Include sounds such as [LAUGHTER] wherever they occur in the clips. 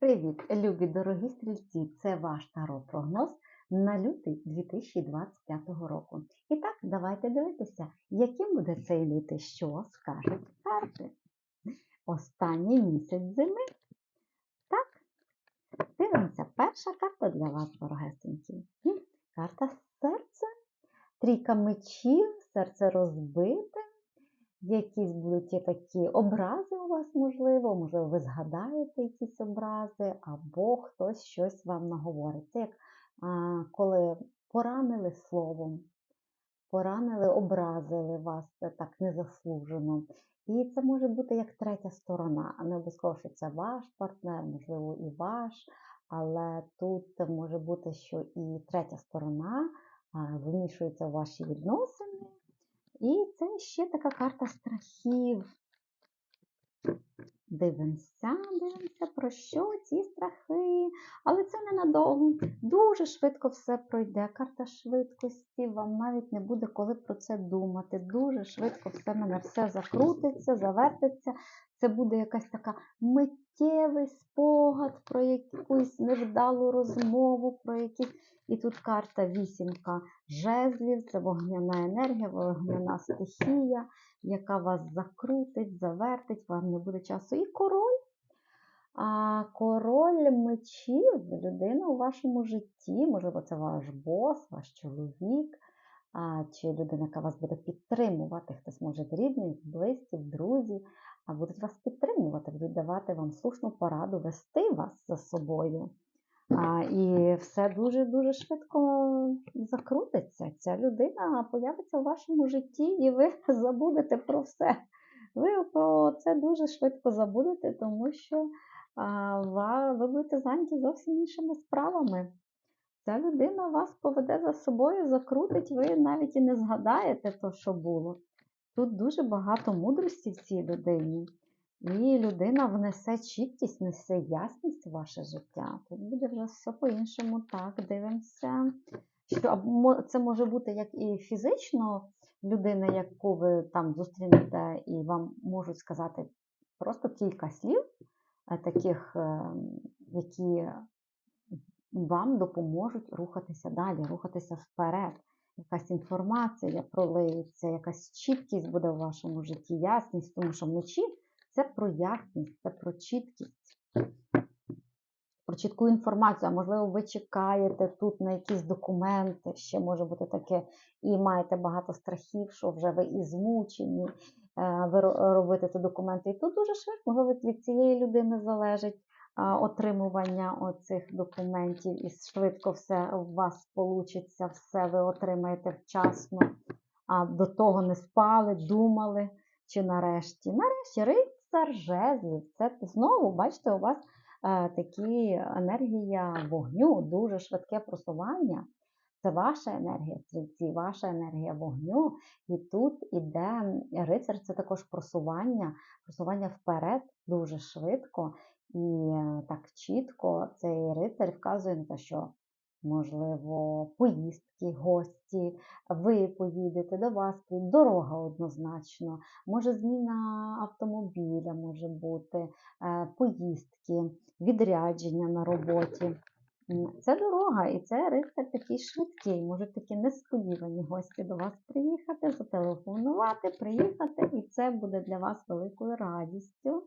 Привіт, любі дорогі стрільці! Це ваш таро-прогноз на лютий 2025 року. І так, давайте дивитися, яким буде цей лютий, що скажуть карти. Останній місяць зими. Так, дивимося, перша карта для вас, дорогесенькі. Карта серця, трійка мечів, серце розбите. Якісь будуть є такі образи у вас, можливо, можливо, ви згадаєте якісь образи, або хтось щось вам наговорить. Це як а, коли поранили словом, поранили, образили вас так незаслужено. І це може бути як третя сторона, не обов'язково, що це ваш партнер, можливо, і ваш, але тут може бути, що і третя сторона а, вмішується в ваші відносини. І це ще така карта страхів. Дивимося, дивимося, про що ці страхи. Але це ненадовго. Дуже швидко все пройде. Карта швидкості, вам навіть не буде коли про це думати. Дуже швидко все мене все закрутиться, завертиться. Це буде якась така миттєвий спогад про якусь невдалу розмову, про якісь. І тут карта вісімка жезлів, це вогняна енергія, вогняна стихія, яка вас закрутить, завертить, вам не буде часу. І король. А король мечів, людина у вашому житті, можливо, це ваш бос, ваш чоловік, а, чи людина, яка вас буде підтримувати, хтось може з рідних, з близьких, друзі, а будуть вас підтримувати, будуть давати вам слушну пораду, вести вас за собою. А, І все дуже-дуже швидко закрутиться. Ця людина появиться в вашому житті, і ви [LAUGHS] забудете про все. Ви про це дуже швидко забудете, тому що а, ви будете зайняті зовсім іншими справами. Ця людина вас поведе за собою, закрутить, ви навіть і не згадаєте то, що було. Тут дуже багато мудрості в цій людині. І людина внесе чіткість, несе ясність в ваше життя. Тут буде вже все по-іншому. Так, дивимося. Що Це може бути як і фізично людина, яку ви там зустрінете, і вам можуть сказати просто кілька слів, е, таких, е, які вам допоможуть рухатися далі, рухатися вперед. Якась інформація пролиється, якась чіткість буде в вашому житті, ясність, тому що вночі. Це про ясність, це про чіткість, про чітку інформацію. А можливо, ви чекаєте тут на якісь документи, ще може бути таке, і маєте багато страхів, що вже ви і змучені, е, ви робите ті документи. І тут дуже швидко, можливо, від цієї людини залежить отримування оцих документів, і швидко все у вас вийде, все ви отримаєте вчасно, а до того не спали, думали. Чи нарешті? Нарешті рицар жезлів. Це знову, бачите, у вас е, такі енергія вогню, дуже швидке просування. Це ваша енергія стрільці, ваша енергія вогню. І тут іде рицар це також просування, просування вперед дуже швидко і е, так чітко цей рицар вказує на те, що можливо, поїздки, гості, ви поїдете до вас, дорога однозначно, може зміна автомобіля може бути, е, поїздки, відрядження на роботі. Це дорога, і це рицар такий швидкий, можуть такі несподівані гості до вас приїхати, зателефонувати, приїхати, і це буде для вас великою радістю.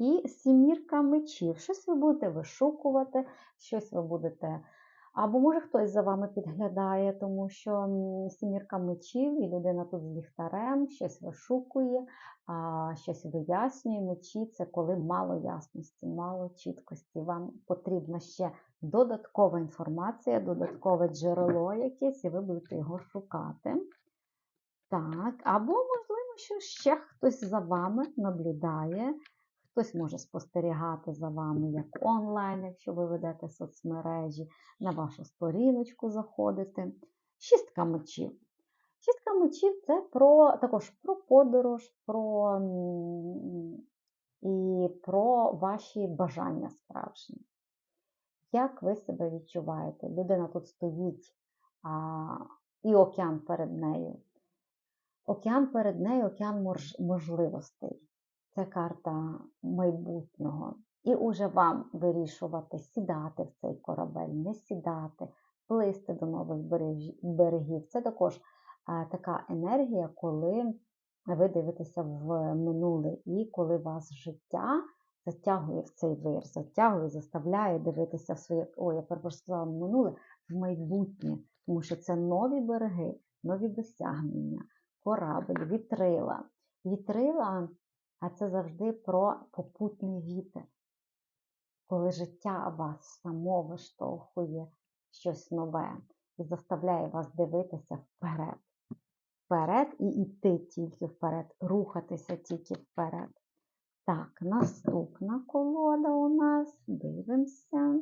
І сімірка мечів. Щось ви будете вишукувати, щось ви будете. Або, може, хтось за вами підглядає, тому що сімірка мечів, і людина тут з ліхтарем, щось вишукує, щось вияснює. Мечі це коли мало ясності, мало чіткості. Вам потрібна ще додаткова інформація, додаткове джерело якесь, і ви будете його шукати. Так, або, можливо, що ще хтось за вами наблюдає. Хтось може спостерігати за вами як онлайн, якщо ви ведете соцмережі, на вашу сторіночку заходити. Шістка мечів. Шістка мечів це про, також про подорож, про і про ваші бажання справжні. Як ви себе відчуваєте? Людина тут стоїть а, і океан перед нею. Океан перед нею, океан можливостей. Це карта майбутнього. І уже вам вирішувати, сідати в цей корабель, не сідати, плисти до нових берегів. Це також е, така енергія, коли ви дивитеся в минуле і коли вас життя затягує в цей вир, затягує, заставляє дивитися в своє, ой, я перепрошую сказала минуле, в майбутнє, тому що це нові береги, нові досягнення, корабль, вітрила. Вітрила, а це завжди про попутний вітер. Коли життя вас само виштовхує щось нове і заставляє вас дивитися вперед. Вперед і йти тільки вперед, рухатися тільки вперед. Так, наступна колода у нас. Дивимося.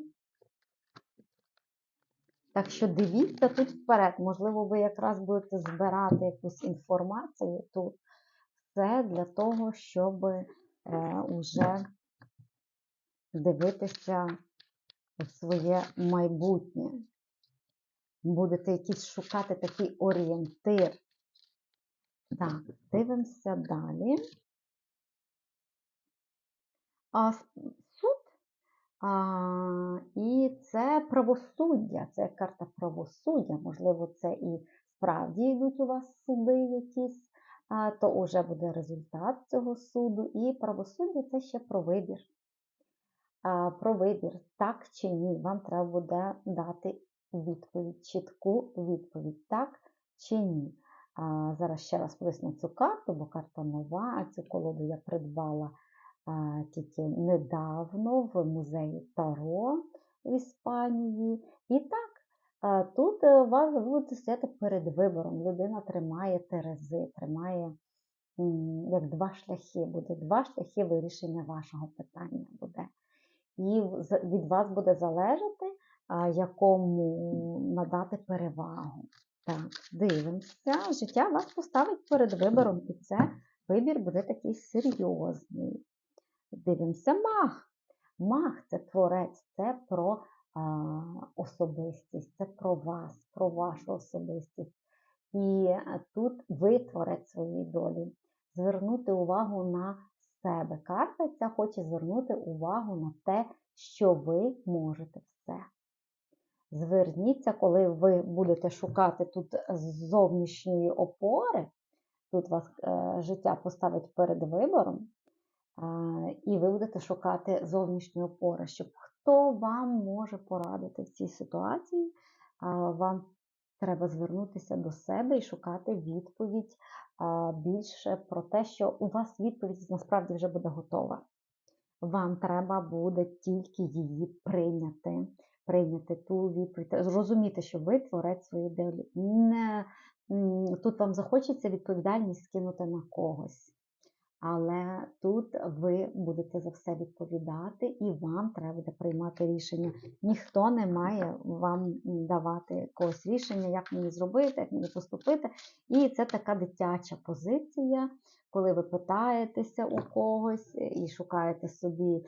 Так що дивіться тут вперед. Можливо, ви якраз будете збирати якусь інформацію тут. Це для того, щоб е, уже дивитися в своє майбутнє. Будете якийсь шукати такий орієнтир. Так, дивимося далі. А суд а, і це правосуддя, це карта правосуддя. Можливо, це і справді йдуть у вас суди якісь, то вже буде результат цього суду. І правосуддя це ще про вибір. Про вибір, так чи ні, вам треба буде дати відповідь, чітку відповідь, так чи ні. Зараз ще раз поясню цю карту, бо карта нова, а цю колоду я придбала тільки недавно в музеї Таро в Іспанії. І так, тут е, вас будете стояти перед вибором. Людина тримає терези, тримає як два шляхи. Буде два шляхи вирішення вашого питання буде. І від вас буде залежати, якому надати перевагу. Так, дивимося. Життя вас поставить перед вибором, і це вибір буде такий серйозний. Дивимося маг. Маг це творець, це про особистість, це про вас, про вашу особистість. І е, тут ви своєї долі. Звернути увагу на себе. Карта ця хоче звернути увагу на те, що ви можете все. Зверніться, коли ви будете шукати тут зовнішньої опори, тут вас е, життя поставить перед вибором, і ви будете шукати зовнішньої опори, щоб хто вам може порадити в цій ситуації, вам треба звернутися до себе і шукати відповідь більше про те, що у вас відповідь насправді вже буде готова. Вам треба буде тільки її прийняти, прийняти ту відповідь, зрозуміти, що ви творець своєї долі. Не, тут вам захочеться відповідальність скинути на когось. Але тут ви будете за все відповідати, і вам треба буде приймати рішення. Ніхто не має вам давати якогось рішення, як мені зробити, як мені поступити. І це така дитяча позиція, коли ви питаєтеся у когось і шукаєте собі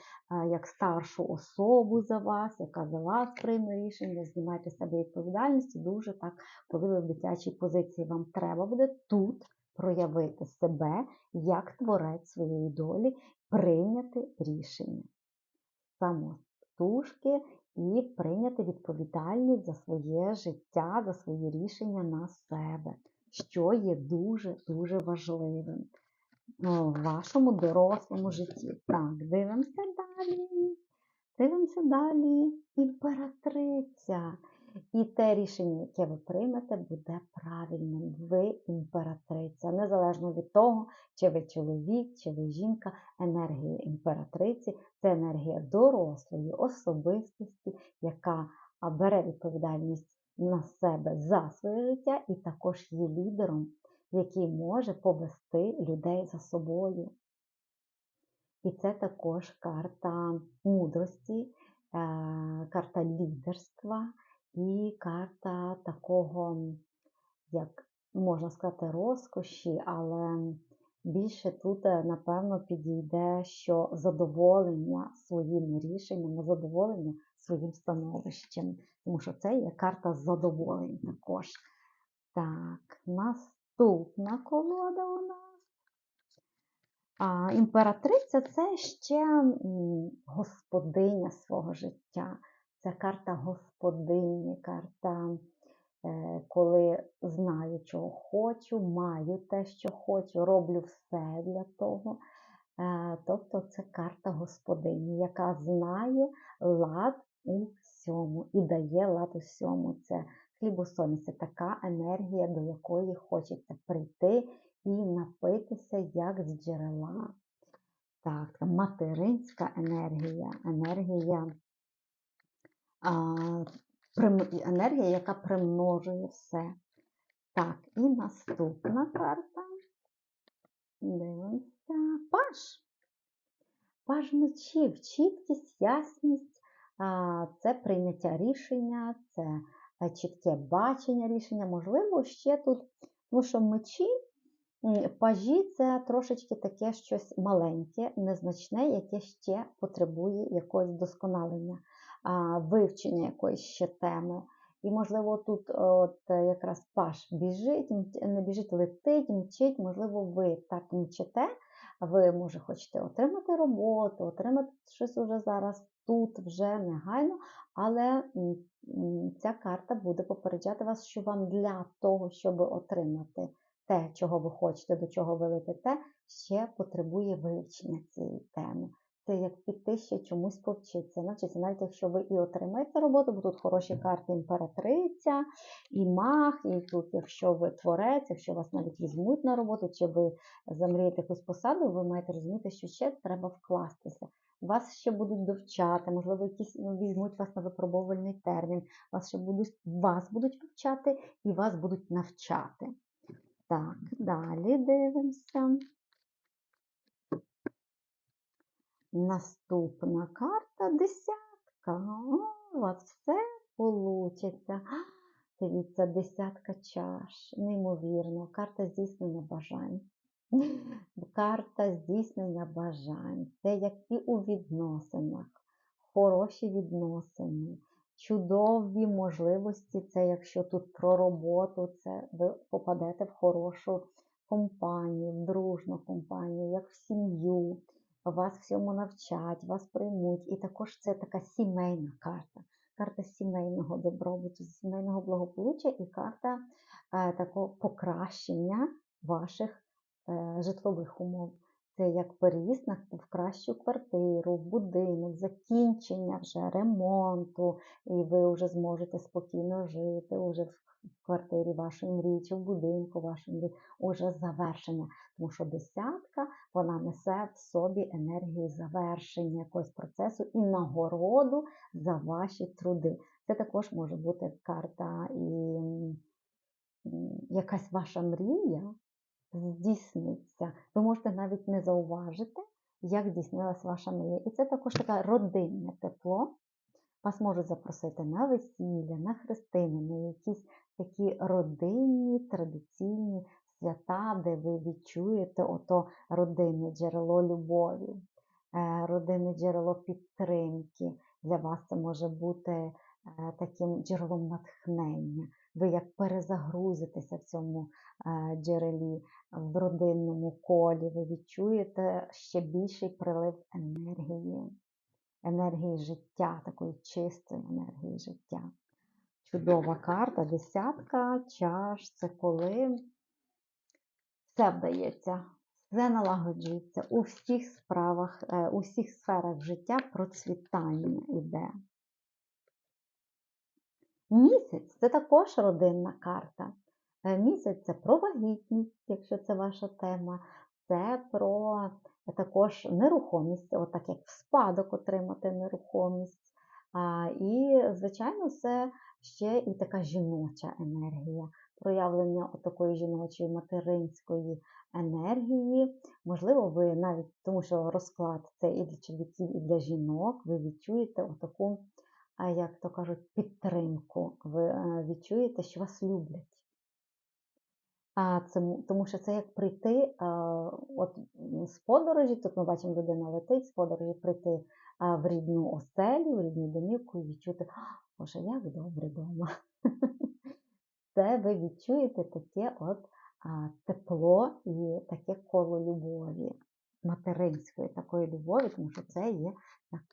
як старшу особу за вас, яка за вас прийме рішення, знімаєте себе відповідальність. Дуже так, коли ви в дитячій позиції, вам треба буде тут проявити себе як творець своєї долі, прийняти рішення самотужки і прийняти відповідальність за своє життя, за свої рішення на себе, що є дуже-дуже важливим в вашому дорослому житті. Так, дивимося далі. Дивимося далі. Імператриця. І те рішення, яке ви приймете, буде правильним. Ви імператриця. Незалежно від того, чи ви чоловік, чи ви жінка, енергія імператриці це енергія дорослої особистості, яка бере відповідальність на себе за своє життя і також є лідером, який може повести людей за собою. І це також карта мудрості, е, карта лідерства і карта такого, як можна сказати, розкоші, але більше тут, е, напевно, підійде, що задоволення своїм рішенням, задоволення своїм становищем. Тому що це є карта задоволень також. Так, наступна колода у нас. А імператриця це ще господиня свого життя. Це карта господині, карта, е, коли знаю, чого хочу, маю те, що хочу, роблю все для того. Е, Тобто це карта господині, яка знає лад у всьому і дає лад у всьому. Це хлібосольний, це така енергія, до якої хочеться прийти і напитися як з джерела. Так, материнська енергія, енергія, енергія, яка примножує все. Так, і наступна карта. Дивимося. Паш. Паж мечів, чіткість, ясність, це прийняття рішення, це е, чітке бачення рішення. Можливо, ще тут, тому що мечі, пажі це трошечки таке щось маленьке, незначне, яке ще потребує якогось досконалення, вивчення якоїсь ще теми. І, можливо, тут от е, якраз паш біжить, не біжить, летить, мчить, можливо, ви так мчите, ви, може, хочете отримати роботу, отримати щось уже зараз тут, вже негайно, але ця карта буде попереджати вас, що вам для того, щоб отримати те, чого ви хочете, до чого ви летите, ще потребує вивчення цієї теми. Як піти ще чомусь повчитися, навчитися, навіть якщо ви і отримаєте роботу, бо тут хороші карти імператриця, і маг, і тут, якщо ви творець, якщо вас навіть візьмуть на роботу, чи ви замрієте якусь посаду, ви маєте розуміти, що ще треба вкластися. Вас ще будуть довчати, можливо, якісь ну, візьмуть вас на випробовувальний термін, вас ще будуть, вас будуть вивчати і вас будуть навчати. Так, далі дивимося. Наступна карта десятка. О, у вас все получиться. Дивіться, десятка чаш. Неймовірно. Карта здійснення бажань. [LAUGHS] Карта здійснення бажань. Це як і у відносинах. Хороші відносини, чудові можливості. Це якщо тут про роботу, це ви попадете в хорошу компанію, в дружну компанію, як в сім'ю вас всьому навчать, вас приймуть. І також це така сімейна карта. Карта сімейного добробуту, сімейного благополуччя і карта е, такого покращення ваших е, житлових умов. Це як переїзд в кращу квартиру, в будинок, закінчення вже ремонту, і ви вже зможете спокійно жити уже в квартирі вашої мрії, чи в будинку вашої мрії, уже завершення. Тому що десятка вона несе в собі енергію завершення якогось процесу і нагороду за ваші труди. Це також може бути карта і якась ваша мрія здійсниться. Ви можете навіть не зауважити, як здійснилась ваша мрія. І це також таке родинне тепло. Вас можуть запросити на весілля, на хрестини, на якісь такі родинні, традиційні свята, де ви відчуєте ото родинне джерело любові, е, родинне джерело підтримки. Для вас це може бути е, таким джерелом натхнення. Ви як перезагрузитеся в цьому е, джерелі, в родинному колі, ви відчуєте ще більший прилив енергії, енергії життя, такої чистої енергії життя. Чудова карта, десятка чаш. Це коли все вдається, все налагоджується у всіх справах, е, у всіх сферах життя процвітання йде. Місяць це також родинна карта. Е, Місяць це про вагітність, якщо це ваша тема, це про також нерухомість, отак як в спадок отримати нерухомість. І, звичайно, це ще і така жіноча енергія, проявлення такої жіночої материнської енергії. Можливо, ви навіть, тому що розклад це і для чоловіків, і для жінок, ви відчуєте отаку, як то кажуть, підтримку. Ви е, відчуєте, що вас люблять. А це, тому що це як прийти от, з подорожі, тут ми бачимо, людина летить з подорожі, прийти в рідну оселю, в рідну домівку і відчути, «А, Боже, як добре вдома. [LAUGHS] Це ви відчуєте таке от тепло і таке коло любові. Материнської такої любові, тому що це є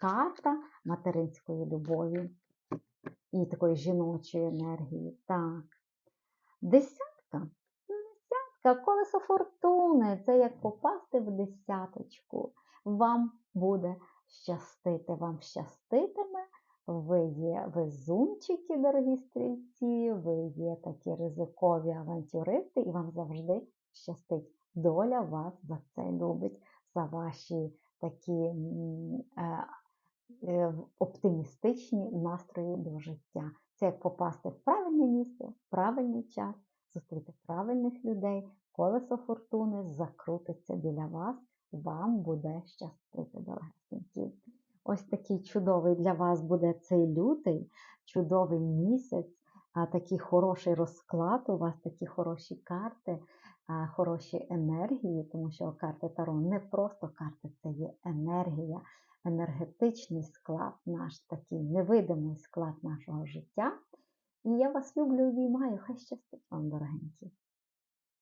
карта материнської любові і такої жіночої енергії. Так. Десятка. Десятка, колесо фортуни. Це як попасти в десяточку. Вам буде щастити, вам щаститиме. Ви є везунчики, дорогі стрільці, ви є такі ризикові авантюристи, і вам завжди щастить. Доля вас за це любить, за ваші такі е, е, оптимістичні настрої до життя. Це як попасти в правильне місце, в правильний час, зустріти правильних людей, колесо фортуни закрутиться біля вас, вам буде щастити, дорогесенькі. Ось такий чудовий для вас буде цей лютий, чудовий місяць, такий хороший розклад, у вас такі хороші карти, хороші енергії, тому що карти Таро не просто карти, це є енергія, енергетичний склад, наш такий невидимий склад нашого життя. І я вас люблю і обіймаю. Хай щастить вам, дорогенькі.